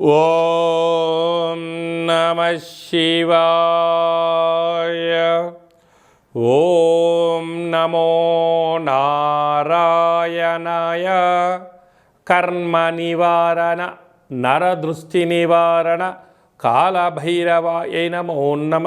ఓం నమ శివాయ. ఓం నమో నారాయణాయ. కర్మ నివారణ నరదృష్టి నివారణ కాళభైరవాయ నమో నమ.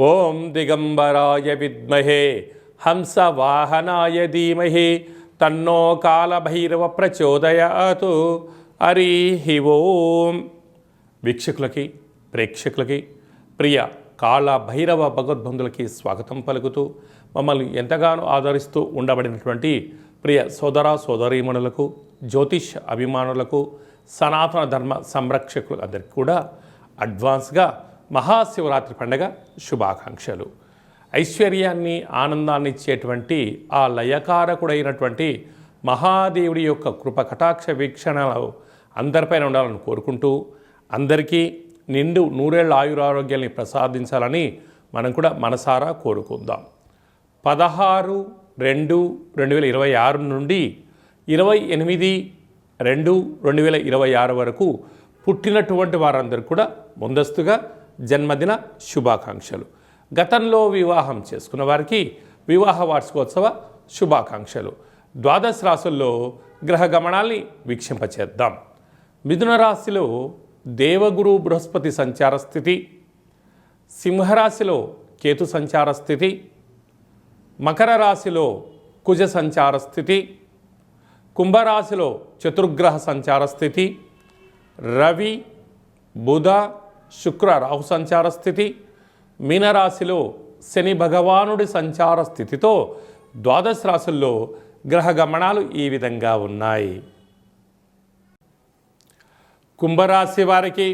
ఓం దిగంబరాయ విద్మహే హంసవాహనాయ ధీమహి తన్నో కాళభైరవ ప్రచోదయాతు. హరి ఓం. వీక్షకులకి ప్రేక్షకులకి ప్రియ కాళ భైరవ భగవద్బంధులకి స్వాగతం పలుకుతూ మమ్మల్ని ఎంతగానో ఆదరిస్తూ ఉండబడినటువంటి ప్రియ సోదర సోదరీమణులకు జ్యోతిష్ అభిమానులకు సనాతన ధర్మ సంరక్షకులు అందరికీ కూడా అడ్వాన్స్గా మహాశివరాత్రి పండగ శుభాకాంక్షలు. ఐశ్వర్యాన్ని ఆనందాన్ని ఇచ్చేటువంటి ఆ లయకారకుడైనటువంటి మహాదేవుడి యొక్క కృప కటాక్ష వీక్షణలో అందరిపైన ఉండాలని కోరుకుంటూ అందరికీ నిండు నూరేళ్ళ ఆయురారోగ్యాన్ని ప్రసాదించాలని మనం కూడా మనసారా కోరుకుందాం. పదహారు రెండు రెండు వేల ఇరవై ఆరు నుండి ఇరవై ఎనిమిది రెండు రెండు వేల ఇరవై ఆరు వరకు పుట్టినటువంటి వారందరూ కూడా ముందస్తుగా జన్మదిన శుభాకాంక్షలు. గతంలో వివాహం చేసుకున్న వారికి వివాహ వార్షికోత్సవ శుభాకాంక్షలు. ద్వాదశ రాసుల్లో గ్రహ గమనాల్ని వీక్షింపచేద్దాం. మిథున రాశిలో దేవగురు బృహస్పతి సంచార స్థితి సింహరాశిలో కేతు సంచార స్థితి మకర రాశిలో కుజ సంచార స్థితి కుంభరాశిలో చతుర్గ్రహ సంచార స్థితి రవి బుధ శుక్ర రాహు సంచార స్థితి మీనరాశిలో శని భగవానుడి సంచార స్థితితో ద్వాదశ రాశుల్లో గ్రహ గమనాలు ఈ విధంగా ఉన్నాయి. కుంభరాశి వారికి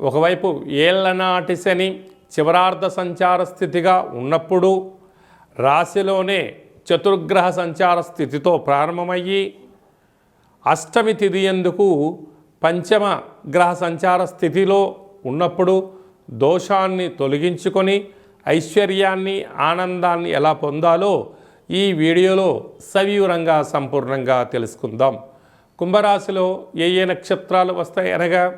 ఒకవైపు ఏళ్ళనాటి శని చివరార్ధ సంచార స్థితిగా ఉన్నప్పుడు రాశిలోనే చతుర్గ్రహ సంచార స్థితితో ప్రారంభమయ్యి అష్టమి తిథి ఎందుకు పంచమ గ్రహ సంచార స్థితిలో ఉన్నప్పుడు దోషాన్ని తొలగించుకొని ఐశ్వర్యాన్ని ఆనందాన్ని ఎలా పొందాలో ఈ వీడియోలో సవివరంగా సంపూర్ణంగా తెలుసుకుందాం. కుంభరాశిలో ఏ ఏ నక్షత్రాలు వస్తాయి అనగా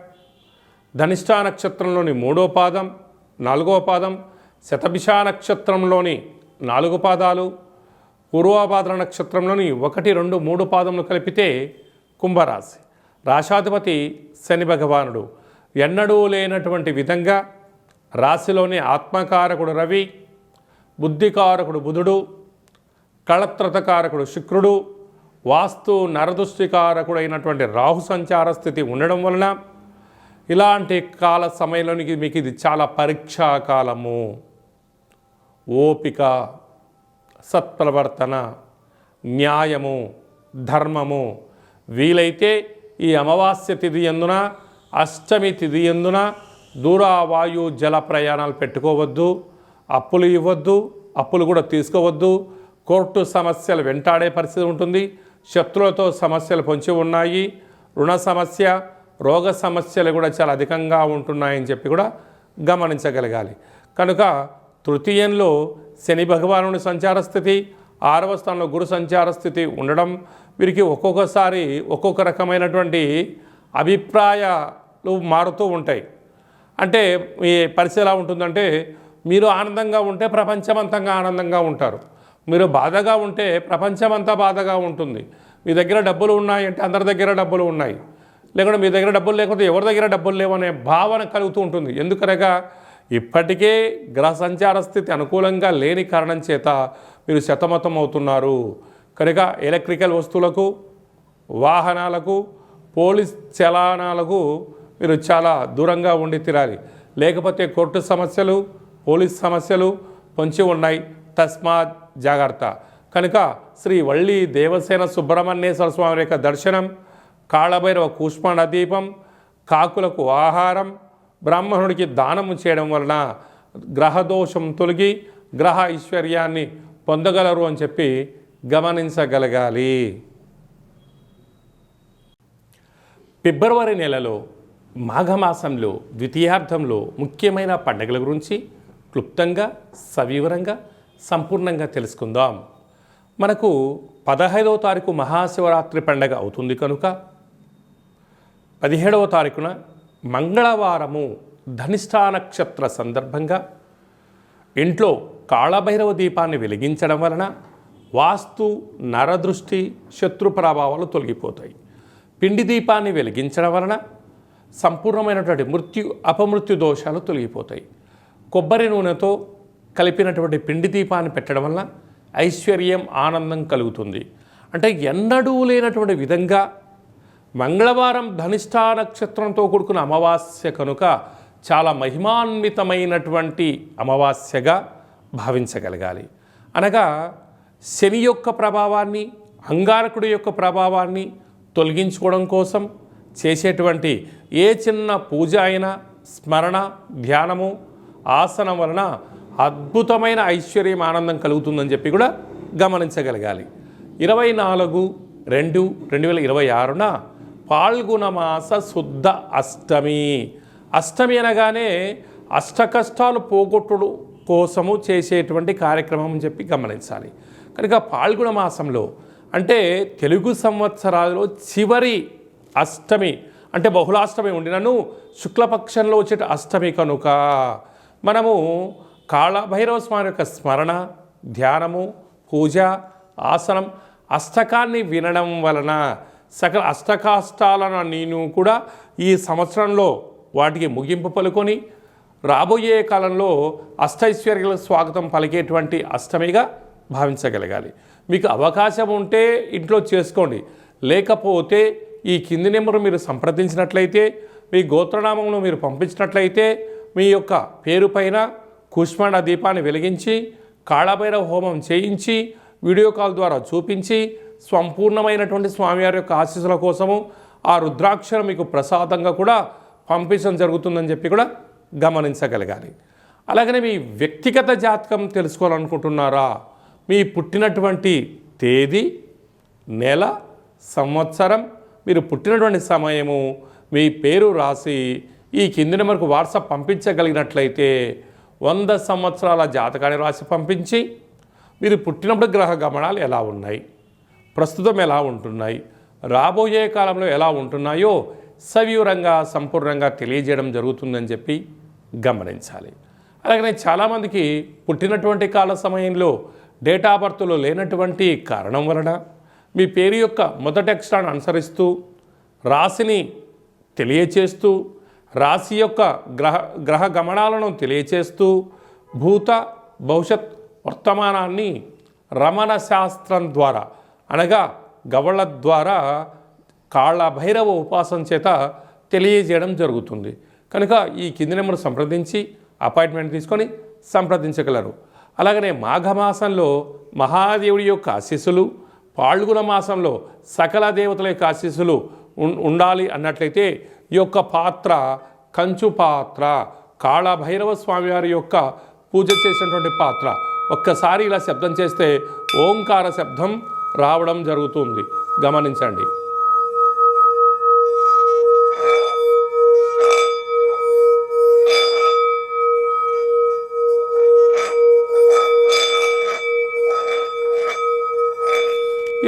ధనిష్టా నక్షత్రంలోని మూడో పాదం నాలుగో పాదం శతభిషా నక్షత్రంలోని నాలుగు పాదాలు పూర్వపాద్ర నక్షత్రంలోని ఒకటి రెండు మూడు పాదములు కలిపితే కుంభరాశి. రాశాధిపతి శని భగవానుడు. ఎన్నడూ లేనటువంటి విధంగా రాశిలోని ఆత్మకారకుడు రవి బుద్ధికారకుడు బుధుడు కళత్రతకారకుడు శుక్రుడు వాస్తు నరదృష్టికారకుడైనటువంటి రాహు సంచార స్థితి ఉండడం వలన ఇలాంటి కాల సమయంలోనికి మీకు ఇది చాలా పరీక్షా కాలము. ఓపిక సత్ప్రవర్తన న్యాయము ధర్మము వీలైతే ఈ అమావాస్య తిథి ఎందున అష్టమి తిథి ఎందున దూరావాయు జల ప్రయాణాలు పెట్టుకోవద్దు అప్పులు ఇవ్వద్దు అప్పులు కూడా తీసుకోవద్దు. కోర్టు సమస్యలు వెంటాడే పరిస్థితి ఉంటుంది. శత్రులతో సమస్యలు పొంచి ఉన్నాయి. రుణ సమస్య రోగ సమస్యలు కూడా చాలా అధికంగా ఉంటున్నాయని చెప్పి కూడా గమనించగలగాలి. కనుక తృతీయంలో శని భగవానుడి సంచార స్థితి ఆరవ స్థానంలో గురు సంచార స్థితి ఉండడం వీరికి ఒక్కొక్కసారి ఒక్కొక్క రకమైనటువంటి అభిప్రాయాలు మారుతూ ఉంటాయి. అంటే ఈ పరిస్థితి ఎలా ఉంటుందంటే మీరు ఆనందంగా ఉంటే ప్రపంచమంతంగా ఆనందంగా ఉంటారు. మీరు బాధగా ఉంటే ప్రపంచమంతా బాధగా ఉంటుంది. మీ దగ్గర డబ్బులు ఉన్నాయి అంటే అందరి దగ్గర డబ్బులు ఉన్నాయి. లేకుంటే మీ దగ్గర డబ్బులు లేకపోతే ఎవరి దగ్గర డబ్బులు లేవనే భావన కలుగుతూ ఉంటుంది. ఎందుకనగా ఇప్పటికే గ్రహ సంచార స్థితి అనుకూలంగా లేని కారణం చేత మీరు శతమతం అవుతున్నారు. కనుక ఎలక్ట్రికల్ వస్తువులకు వాహనాలకు పోలీస్ చలానాలకు మీరు చాలా దూరంగా ఉండి తిరాలి. లేకపోతే కోర్టు సమస్యలు పోలీస్ సమస్యలు పొంచి ఉన్నాయి. తస్మాత్ జాగ్రత్త. కనుక శ్రీ వల్లి దేవసేన సుబ్రహ్మణ్యేశ్వర స్వామి యొక్క దర్శనం కాళభైరవ కూష్మాండ దీపం కాకులకు ఆహారం బ్రాహ్మణుడికి దానము చేయడం వలన గ్రహదోషం తొలగి గ్రహ ఐశ్వర్యాన్ని పొందగలరు అని చెప్పి గమనించగలగాలి. ఫిబ్రవరి నెలలో మాఘమాసంలో ద్వితీయార్థంలో ముఖ్యమైన పండుగల గురించి క్లుప్తంగా సవివరంగా సంపూర్ణంగా తెలుసుకుందాం. మనకు పదహైదవ తారీఖు మహాశివరాత్రి పండగ అవుతుంది కనుక పదిహేడవ తారీఖున మంగళవారము ధనిష్టా నక్షత్ర సందర్భంగా ఇంట్లో కాళభైరవ దీపాన్ని వెలిగించడం వలన వాస్తు నరదృష్టి శత్రు ప్రభావాలు తొలగిపోతాయి. పిండి దీపాన్ని వెలిగించడం వలన సంపూర్ణమైనటువంటి మృత్యు అపమృత్యు దోషాలు తొలగిపోతాయి. కొబ్బరి నూనెతో కలిపినటువంటి పిండి దీపాన్ని పెట్టడం వల్ల ఐశ్వర్యం ఆనందం కలుగుతుంది. అంటే ఎన్నడూ లేనటువంటి విధంగా మంగళవారం ధనిష్టా నక్షత్రంతో కూడుకున్న అమావాస్య కనుక చాలా మహిమాన్వితమైనటువంటి అమావాస్యగా భావించగలగాలి. అనగా శని యొక్క ప్రభావాన్ని అంగారకుడి యొక్క ప్రభావాన్ని తొలగించుకోవడం కోసం చేసేటువంటి ఏ చిన్న పూజ అయినా స్మరణ ధ్యానము ఆసనం వలన అద్భుతమైన ఐశ్వర్యం ఆనందం కలుగుతుందని చెప్పి కూడా గమనించగలగాలి. ఇరవై నాలుగు రెండు రెండు వేల ఇరవై ఆరున పాల్గొన మాస శుద్ధ అష్టమి. అష్టమి అనగానే అష్ట కష్టాలు పోగొట్టుడు కోసము చేసేటువంటి కార్యక్రమం అని చెప్పి గమనించాలి. కనుక పాల్గొన మాసంలో అంటే తెలుగు సంవత్సరాలలో చివరి అష్టమి అంటే బహుళాష్టమి ఉండినను శుక్లపక్షంలో వచ్చే అష్టమి కనుక మనము కాళభైరవ స్వామి యొక్క స్మరణ ధ్యానము పూజ ఆసనం అష్టకాన్ని వినడం వలన సకల అష్టకాష్టాలను నేను కూడా ఈ సంవత్సరంలో వాటికి ముగింపు పలుకొని రాబోయే కాలంలో అష్టైశ్వర్యాల స్వాగతం పలికేటువంటి అష్టమిగా భావించగలగాలి. మీకు అవకాశం ఉంటే ఇంట్లో చేసుకోండి. లేకపోతే ఈ కింది నెంబరు మీరు సంప్రదించినట్లయితే మీ గోత్రనామంలో మీరు పంపించినట్లయితే మీ యొక్క పేరు పైన కుష్మాండ దీపాన్ని వెలిగించి కాళభైరవ హోమం చేయించి వీడియో కాల్ ద్వారా చూపించి సంపూర్ణమైనటువంటి స్వామివారి యొక్క ఆశీస్సుల కోసము ఆ రుద్రాక్షరం మీకు ప్రసాదంగా కూడా పంపించడం జరుగుతుందని చెప్పి కూడా గమనించగలగాలి. అలాగనే మీ వ్యక్తిగత జాతకం తెలుసుకోవాలనుకుంటున్నారా? మీ పుట్టినటువంటి తేదీ నెల సంవత్సరం మీరు పుట్టినటువంటి సమయము మీ పేరు రాసి ఈ కింది నెంబర్కు వాట్సాప్ పంపించగలిగినట్లయితే వంద సంవత్సరాల జాతకాన్ని రాసి పంపించి మీరు పుట్టినప్పుడు గ్రహ గమనాలు ఎలా ఉన్నాయి? ప్రస్తుతం ఎలా ఉంటున్నాయి? రాబోయే కాలంలో ఎలా ఉంటున్నాయో సవివరంగా సంపూర్ణంగా తెలియజేయడం జరుగుతుందని చెప్పి గమనించాలి. అలాగనే చాలామందికి పుట్టినటువంటి కాల సమయంలో డేటా బర్త్లో లేనటువంటి కారణం వలన మీ పేరు యొక్క మొదటి అక్షరాన్ని అనుసరిస్తూ రాశిని తెలియచేస్తూ రాశి యొక్క గ్రహ గ్రహ గమనాలను తెలియచేస్తూ భూత భవిష్యత్ వర్తమానాన్ని రమణ శాస్త్రం ద్వారా అనగా గవళ ద్వారా కాళ్ళ భైరవ ఉపాసన చేత తెలియజేయడం జరుగుతుంది. కనుక ఈ కింది నెంబర్ సంప్రదించి అపాయింట్మెంట్ తీసుకొని సంప్రదించగలరు. అలాగనే మాఘమాసంలో మహాదేవుడి యొక్క ఆశీస్సులు పాల్గొన మాసంలో సకల దేవతల యొక్క ఆశీస్సులు ఉం- ఉండాలి అన్నట్లయితే యొక్క పాత్ర కంచు పాత్ర కాళభైరవ స్వామివారి యొక్క పూజ చేసినటువంటి పాత్ర. ఒక్కసారి ఇలా శబ్దం చేస్తే ఓంకార శబ్దం రావడం జరుగుతుంది. గమనించండి.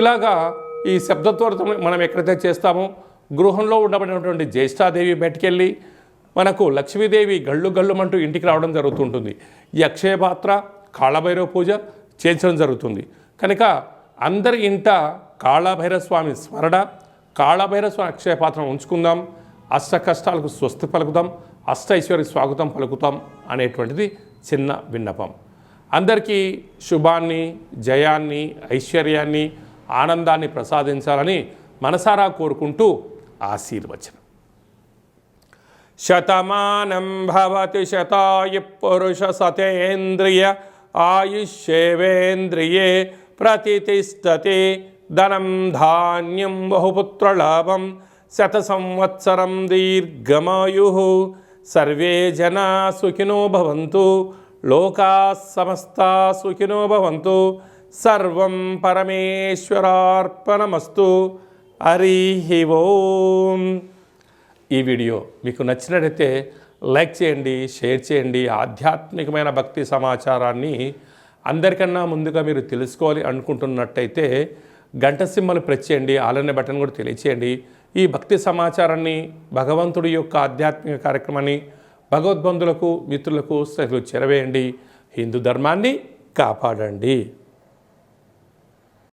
ఇలాగా ఈ శబ్దత్వరతం మనం ఎక్కడైతే చేస్తామో గృహంలో ఉండబడినటువంటి జ్యేష్ఠాదేవి బయటికెళ్ళి మనకు లక్ష్మీదేవి గళ్ళు గళ్ళుమంటూ ఇంటికి రావడం జరుగుతుంటుంది. ఈ అక్షయ పాత్ర కాళభైరవ పూజ చేయించడం జరుగుతుంది. కనుక అందరి ఇంట కాళభైరవ స్వామి స్మరణ కాళభైరవ స్వామి అక్షయ ఉంచుకుందాం. అష్ట కష్టాలకు స్వస్తి పలుకుదాం. అష్ట స్వాగతం పలుకుతాం అనేటువంటిది చిన్న విన్నపం. అందరికీ శుభాన్ని జయాన్ని ఐశ్వర్యాన్ని ఆనందాన్ని ప్రసాదించాలని మనసారా కోరుకుంటూ ఆశీర్వచనం. శతమానం భవతి శతాయు పురుష సతేంద్రియ ఆయుష్యేవేంద్రియే ప్రతిష్టతి ధనం ధాన్యం బహుపుత్రలాభం శత సంవత్సరం దీర్ఘమాయు. సర్వే జనా సుఖినో భవంతు లోకా సమస్తా సుఖినో భవంతు సర్వం పరమేశ్వరార్పణమస్తు. హరి ఓం. ఈ వీడియో మీకు నచ్చినట్లయితే లైక్ చేయండి షేర్ చేయండి. ఆధ్యాత్మికమైన భక్తి సమాచారాన్ని అందరికన్నా ముందుగా మీరు తెలుసుకోవాలి అనుకుంటున్నట్టయితే గంట సింహలు ప్రెస్ చేయండి ఆలనే బటన్ కూడా తెలియచేయండి. ఈ భక్తి సమాచారాన్ని భగవంతుడి యొక్క ఆధ్యాత్మిక కార్యక్రమాన్ని భగవద్బంధులకు మిత్రులకు సహ చెరవేయండి. హిందూ ధర్మాన్ని కాపాడండి.